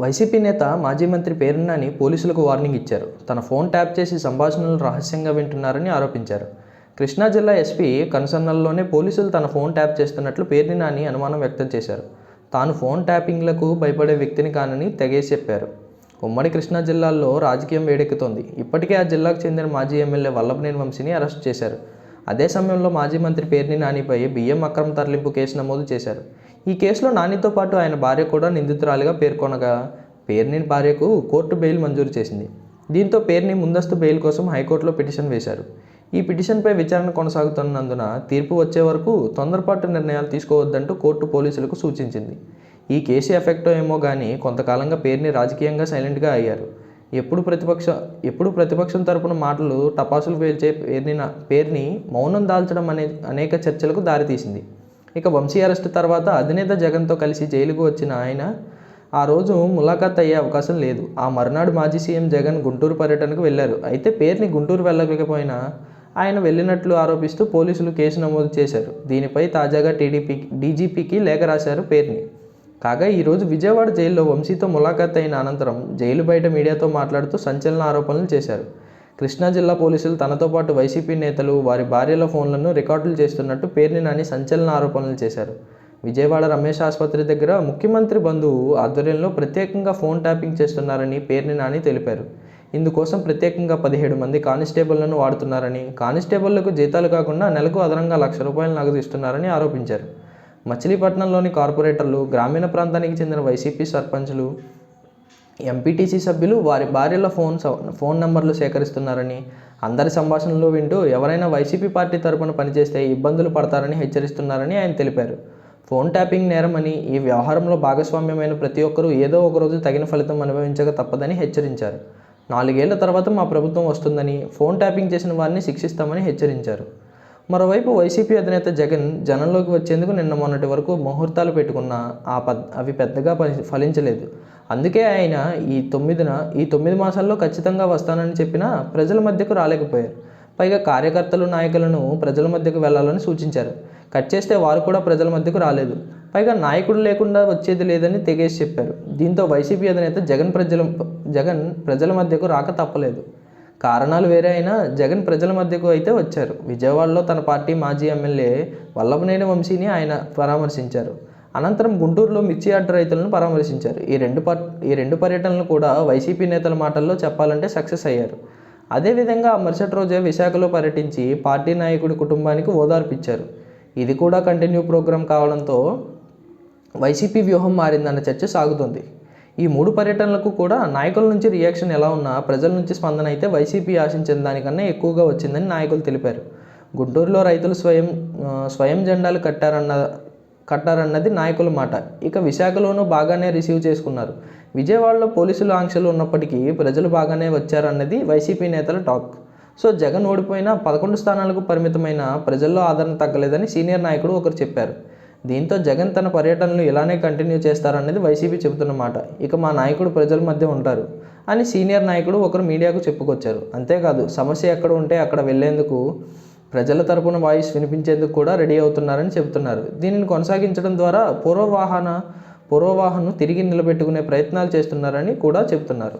YCP నేత మాజీ మంత్రి పేరున్నాని పోలీసులకు వార్నింగ్ ఇచ్చారు. తన ఫోన్ ట్యాప్ చేసి సంభాషణలు రహస్యంగా వింటున్నారని ఆరోపించారు. కృష్ణా జిల్లా ఎస్పీ కన్సర్నల్లోనే పోలీసులు తన ఫోన్ ట్యాప్ చేస్తున్నట్లు పేర్ని నాని అనుమానం వ్యక్తం చేశారు. తాను ఫోన్ ట్యాపింగ్లకు భయపడే వ్యక్తిని కానని తెగేసి చెప్పారు. ఉమ్మడి కృష్ణా జిల్లాల్లో రాజకీయం వేడెక్కుతోంది. ఇప్పటికే ఆ జిల్లాకు చెందిన మాజీ ఎమ్మెల్యే వల్లభనేని వంశీని అరెస్ట్ చేశారు. అదే సమయంలో మాజీ మంత్రి పేర్ని నానిపై బియ్యం అక్రమ తరలింపు కేసు నమోదు చేశారు. ఈ కేసులో నానితో పాటు ఆయన భార్య కూడా నిందితురాలిగా పేర్కొనగా పేర్ని భార్యకు కోర్టు బెయిల్ మంజూరు చేసింది. దీంతో పేర్ని ముందస్తు బెయిల్ కోసం హైకోర్టులో పిటిషన్ వేశారు. ఈ పిటిషన్పై విచారణ కొనసాగుతున్నందున తీర్పు వచ్చే వరకు తొందరపాటు నిర్ణయాలు తీసుకోవద్దంటూ కోర్టు పోలీసులకు సూచించింది. ఈ కేసు ఎఫెక్టో ఏమో కానీ కొంతకాలంగా పేరుని రాజకీయంగా సైలెంట్గా అయ్యారు. ఎప్పుడు ప్రతిపక్ష ఎప్పుడు ప్రతిపక్షం తరపున మాటలు టపాసులు పేల్చే పేరుని పేరుని మౌనం దాల్చడం అనే అనేక చర్చలకు దారితీసింది. ఇక వంశీ అరెస్టు తర్వాత అధినేత జగన్తో కలిసి జైలుకు వచ్చిన ఆయన ఆ రోజు ములాఖాత్ అయ్యే అవకాశం లేదు. ఆ మరునాడు మాజీ సీఎం జగన్ గుంటూరు పర్యటనకు వెళ్ళారు. అయితే పేరుని గుంటూరు వెళ్ళకపోయినా ఆయన వెళ్ళినట్లు ఆరోపిస్తూ పోలీసులు కేసు నమోదు చేశారు. దీనిపై తాజాగా టీడీపీ డీజీపీకి లేఖ రాశారు పేర్ని. కాగా ఈరోజు విజయవాడ జైల్లో వంశీతో ములాఖాత్ అయిన అనంతరం జైలు బయట మీడియాతో మాట్లాడుతూ సంచలన ఆరోపణలు చేశారు. కృష్ణా జిల్లా పోలీసులు తనతో పాటు వైసీపీ నేతలు వారి భార్యల ఫోన్లను రికార్డులు చేస్తున్నట్టు పేర్ని నాని సంచలన ఆరోపణలు చేశారు. విజయవాడ రమేష్ ఆసుపత్రి దగ్గర ముఖ్యమంత్రి బంధువు ఆధ్వర్యంలో ప్రత్యేకంగా ఫోన్ ట్యాపింగ్ చేస్తున్నారని పేర్ని నాని తెలిపారు. ఇందుకోసం ప్రత్యేకంగా పదిహేడు మంది కానిస్టేబుళ్ళను వాడుతున్నారని కానిస్టేబుళ్ళకు జీతాలు కాకుండా నెలకు అదనంగా లక్ష రూపాయలు నగదు ఇస్తున్నారని ఆరోపించారు. మచిలీపట్నంలోని కార్పొరేటర్లు గ్రామీణ ప్రాంతానికి చెందిన వైసీపీ సర్పంచులు ఎంపీటీసీ సభ్యులు వారి భార్యల ఫోన్ ఫోన్ నంబర్లు సేకరిస్తున్నారని అందరి సంభాషణలు వింటూ ఎవరైనా వైసీపీ పార్టీ తరపున పనిచేస్తే ఇబ్బందులు పడతారని హెచ్చరిస్తున్నారని ఆయన తెలిపారు. ఫోన్ ట్యాపింగ్ నేరమని ఈ వ్యవహారంలో భాగస్వామ్యమైన ప్రతి ఒక్కరూ ఏదో ఒక రోజు తగిన ఫలితం అనుభవించక తప్పదని హెచ్చరించారు. నాలుగేళ్ళ తర్వాత మా ప్రభుత్వం వస్తుందని ఫోన్ ట్యాపింగ్ చేసిన వారిని శిక్షిస్తామని హెచ్చరించారు. మరోవైపు వైసీపీ అధినేత జగన్ జనంలోకి వచ్చేందుకు నిన్న మొన్నటి వరకు ముహూర్తాలు పెట్టుకున్న ఆ పద్ అవి పెద్దగా ఫలి- ఫలించలేదు. అందుకే ఆయన ఈ తొమ్మిదిన ఈ తొమ్మిది మాసాల్లో ఖచ్చితంగా వస్తానని చెప్పినా ప్రజల మధ్యకు రాలేకపోయారు. పైగా కార్యకర్తలు నాయకులను ప్రజల మధ్యకు వెళ్ళాలని సూచించారు. కట్ చేస్తే వారు కూడా ప్రజల మధ్యకు రాలేదు. పైగా నాయకుడు లేకుండా వచ్చేది లేదని తెగేసి చెప్పారు. దీంతో వైసీపీ అధినేత జగన్ ప్రజల జగన్ ప్రజల మధ్యకు రాక తప్పలేదు. కారణాలు వేరే అయినా జగన్ ప్రజల మధ్యకు అయితే వచ్చారు. విజయవాడలో తన పార్టీ మాజీ ఎమ్మెల్యే వల్లభనేని వంశీని ఆయన పరామర్శించారు. అనంతరం గుంటూరులో మిర్చి యార్డ్ రైతులను పరామర్శించారు. ఈ రెండు పర్ ఈ రెండు పర్యటనలు కూడా వైసీపీ నేతల మాటల్లో చెప్పాలంటే సక్సెస్ అయ్యారు. అదేవిధంగా ఆ మరుసటి రోజే విశాఖలో పర్యటించి పార్టీ నాయకుడి కుటుంబానికి ఓదార్పిచ్చారు. ఇది కూడా కంటిన్యూ ప్రోగ్రాం కావడంతో వైసీపీ వ్యూహం మారిందన్న చర్చ సాగుతుంది. ఈ మూడు పర్యటనలకు కూడా నాయకుల నుంచి రియాక్షన్ ఎలా ఉన్నా ప్రజల నుంచి స్పందన అయితే వైసీపీ ఆశించిన దానికన్నా ఎక్కువగా వచ్చిందని నాయకులు తెలిపారు. గుంటూరులో రైతులు స్వయం స్వయం జెండాలు కట్టారన్న కట్టారన్నది నాయకుల మాట. ఇక విశాఖలోనూ బాగానే రిసీవ్ చేసుకున్నారు. విజయవాడలో పోలీసులు ఆంక్షలు ఉన్నప్పటికీ ప్రజలు బాగానే వచ్చారన్నది వైసీపీ నేతల టాక్. సో జగన్ ఓడిపోయినా పదకొండు స్థానాలకు పరిమితమైన ప్రజల్లో ఆదరణ తగ్గలేదని సీనియర్ నాయకుడు ఒకరు చెప్పారు. దీంతో జగన్ తన పర్యటనలు ఇలానే కంటిన్యూ చేస్తారన్నది వైసీపీ చెబుతున్న మాట. ఇక మా నాయకుడు ప్రజల మధ్య ఉంటారు అని సీనియర్ నాయకుడు ఒకరు మీడియాకు చెప్పుకొచ్చారు. అంతేకాదు సమస్య ఎక్కడ ఉంటే అక్కడ వెళ్ళేందుకు ప్రజల తరపున వాయిస్ వినిపించేందుకు కూడా రెడీ అవుతున్నారని చెబుతున్నారు. దీనిని కొనసాగించడం ద్వారా పూర్వవాహన పూర్వవాహను తిరిగి నిలబెట్టుకునే ప్రయత్నాలు చేస్తున్నారని కూడా చెబుతున్నారు.